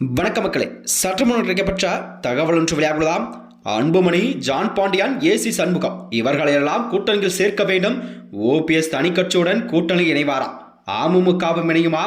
வணக்க மக்களே. சற்று முன் கிடைக்கப்பட்ட தகவல் ஒன்று விளையாடுவதாம் அன்புமணி ஜான் பாண்டியான் ஏசி சண்முகம் இவர்களையெல்லாம் கூட்டணியில் சேர்க்க வேண்டும். ஓபிஎஸ் தனிக்கட்சியுடன் கூட்டணி இணைவாராம் அமமுகவும் இணையுமா?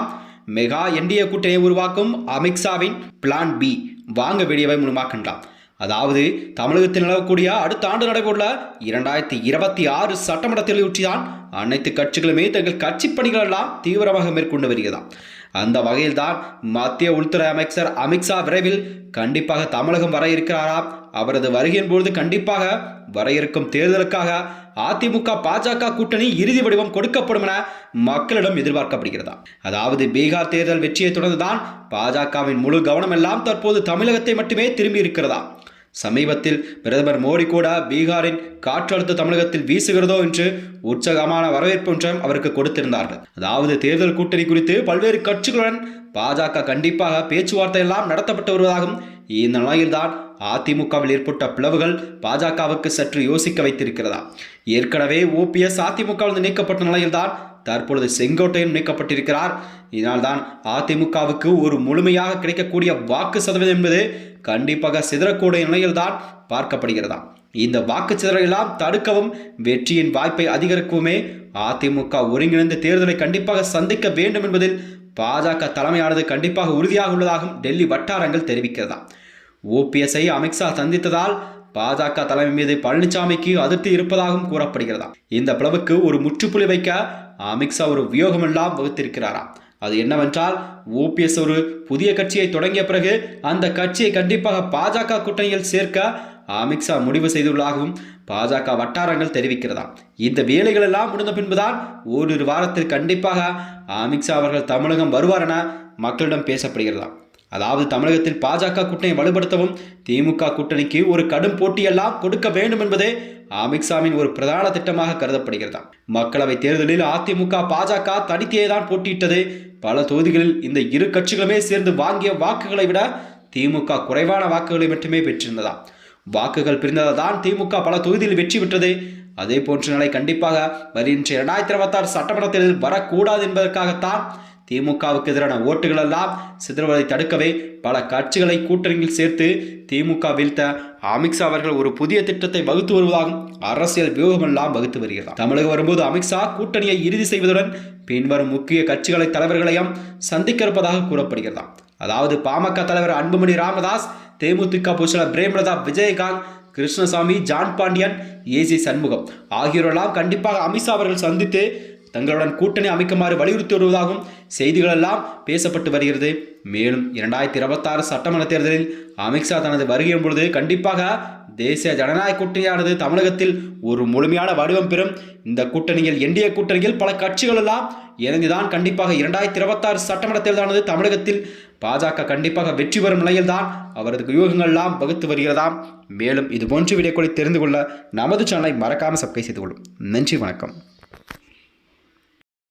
மெகா என்டிஏ கூட்டணியை உருவாக்கும் அமித்ஷாவின் பிளான் பி. வாங்க வீடியோவை முழுமாக்கின்றான் அதாவது தமிழகத்தில் நிலவக்கூடிய அடுத்த ஆண்டு நடைபெறவுள்ள இரண்டாயிரத்தி இருபத்தி ஆறு சட்டமன்ற தேர்தலையொட்டிதான் அனைத்து கட்சிகளுமே தங்கள் கட்சி பணிகள் எல்லாம் தீவிரமாக மேற்கொண்டு வருகிறதாம் அந்த வகையில்தான் மத்திய உள்துறை அமைச்சர் அமித்ஷா விரைவில் கண்டிப்பாக தமிழகம் வர இருக்கிறாரா? அவரது வருகையின் பொழுது கண்டிப்பாக வர இருக்கும் தேர்தலுக்காக அதிமுக பாஜக கூட்டணி இறுதி வடிவம் கொடுக்கப்படும் என மக்களிடம் எதிர்பார்க்கப்படுகிறதா. அதாவது பீகார் தேர்தல் வெற்றியை தொடர்ந்துதான் பாஜகவின் முழு கவனம் எல்லாம் தற்போது தமிழகத்தை மட்டுமே திரும்பி இருக்கிறதா? சமீபத்தில் பிரதமர் மோடி கூட பீகாரின் காற்றழுத்த தமிழகத்தில் வீசுகிறதோ என்று உற்சாகமான வரவேற்பு ஒன்றும் அவருக்கு கொடுத்திருந்தார்கள். அதாவது தேர்தல் கூட்டணி குறித்து பல்வேறு கட்சிகளுடன் பாஜக கண்டிப்பாக பேச்சுவார்த்தை எல்லாம் நடத்தப்பட்டு வருவதாகவும் இந்த நிலையில்தான் அதிமுகவில் ஏற்பட்ட பிளவுகள் பாஜகவுக்கு சற்று யோசிக்க வைத்திருக்கிறதா. ஏற்கனவே ஓபிஎஸ் அதிமுகவில் நீக்கப்பட்ட நிலையில்தான் தற்பொழுது செங்கோட்டையன் நீக்கப்பட்டிருக்கிறார் இதனால்தான் அதிமுகவுக்கு ஒரு முழுமையாக கிடைக்கக்கூடிய வாக்கு சதவீதம் என்பது கண்டிப்பாக சிதறக்கூடிய நிலையில்தான் பார்க்கப்படுகிறதா. இந்த வாக்கு சிதறையெல்லாம் தடுக்கவும் வெற்றியின் வாய்ப்பை அதிகரிக்கவுமே அதிமுக ஒருங்கிணைந்த தேர்தலை கண்டிப்பாக சந்திக்க வேண்டும் என்பதில் பாஜக தலைமையானது கண்டிப்பாக உறுதியாக உள்ளதாகவும் டெல்லி வட்டாரங்கள் தெரிவிக்கிறதா. ஓபிஎஸ்ஐ அமித்ஷா சந்தித்ததால் பாஜக தலைமை மீது பழனிசாமிக்கு அதிருப்தி இருப்பதாகவும் கூறப்படுகிறதா. இந்த பிளவுக்கு ஒரு முற்றுப்புள்ளி வைக்க அமித்ஷா ஒரு வியோகமெல்லாம் வகுத்திருக்கிறாரா? அது என்னவென்றால் ஓபிஎஸ் ஒரு புதிய கட்சியை தொடங்கிய பிறகு அந்த கட்சியை கண்டிப்பாக பாஜக கூட்டணியில் சேர்க்க அமித்ஷா முடிவு செய்துள்ளதாகவும் பாஜக வட்டாரங்கள் தெரிவிக்கிறதா. இந்த வேலைகள் எல்லாம் முடிந்த பின்புதான் ஓரிரு வாரத்தில் கண்டிப்பாக அமித்ஷா அவர்கள் தமிழகம் வருவார் என மக்களிடம் பேசப்படுகிறதா. அதாவது தமிழகத்தில் பாஜக கூட்டணி வலுப்படுத்தவும் திமுக கூட்டணிக்கு ஒரு கடும் போட்டியெல்லாம் கொடுக்க வேண்டும் என்பதே அமித்ஷாவின் ஒரு பிரதான திட்டமாக கருதப்படுகிறதா மக்களவை தேர்தலில் அதிமுக பாஜக தனித்தே தான் போட்டியிட்டது. பல தொகுதிகளில் இந்த இரு கட்சிகளுமே சேர்ந்து வாங்கிய வாக்குகளை விட திமுக குறைவான வாக்குகளை மட்டுமே பெற்றிருந்ததா வாக்குகள் பிரிந்ததால் தான் திமுக பல தொகுதியில் வெற்றி பெற்றது. அதே போன்ற நிலை கண்டிப்பாக வருகின்ற இரண்டாயிரத்தி இருபத்தாறு சட்டமன்ற தேர்தலில் வரக்கூடாது என்பதற்காகத்தான் திமுகவுக்கு எதிரான ஓட்டுகள் எல்லாம் சிதறுவதை தடுக்கவே பல கட்சிகளை கூட்டணியில் சேர்த்து திமுக வீழ்த்த அமித்ஷா அவர்கள் ஒரு புதிய திட்டத்தை வகுத்து வருவதாகவும் அரசியல் வியூகமெல்லாம் வகுத்து வருகிறார். தமிழகம் வரும்போது அமித்ஷா கூட்டணியை இறுதி செய்வதுடன் பின்வரும் முக்கிய கட்சிகளை தலைவர்களையும் சந்திக்க இருப்பதாக கூறப்படுகிறதாம். அதாவது பாமக தலைவர் அன்புமணி ராமதாஸ் தேமுதிக பொதுச்செயலர் பிரேமலதா விஜயகாந்த் கிருஷ்ணசாமி ஜான் பாண்டியன் ஏசி சண்முகம் ஆகியோரெல்லாம் கண்டிப்பாக அமித்ஷா அவர்கள் சந்தித்து தங்களுடன் கூட்டணி அமைக்குமாறு வலியுறுத்தி வருவதாகவும் செய்திகளெல்லாம் பேசப்பட்டு வருகிறது. மேலும் இரண்டாயிரத்தி இருபத்தாறு சட்டமன்ற தேர்தலில் அமித்ஷா தனது வருகையின் பொழுது கண்டிப்பாக தேசிய ஜனநாயக கூட்டணியானது தமிழகத்தில் ஒரு முழுமையான வடிவம் பெறும். இந்த கூட்டணியில் என்டிய கூட்டணியில் பல கட்சிகள் எல்லாம் இணைந்துதான் கண்டிப்பாக இரண்டாயிரத்தி இருபத்தாறு சட்டமன்ற தேர்தலானது தமிழகத்தில் பாஜக கண்டிப்பாக வெற்றி பெறும் நிலையில்தான் அவரது வியூகங்கள்லாம் வகுத்து வருகிறதாம். மேலும் இது போன்ற வீடியோக்களை தெரிந்து கொள்ள நமது சேனலை மறக்காமல் சப்ஸ்கிரைப் செய்து கொள்ளும். நன்றி வணக்கம்.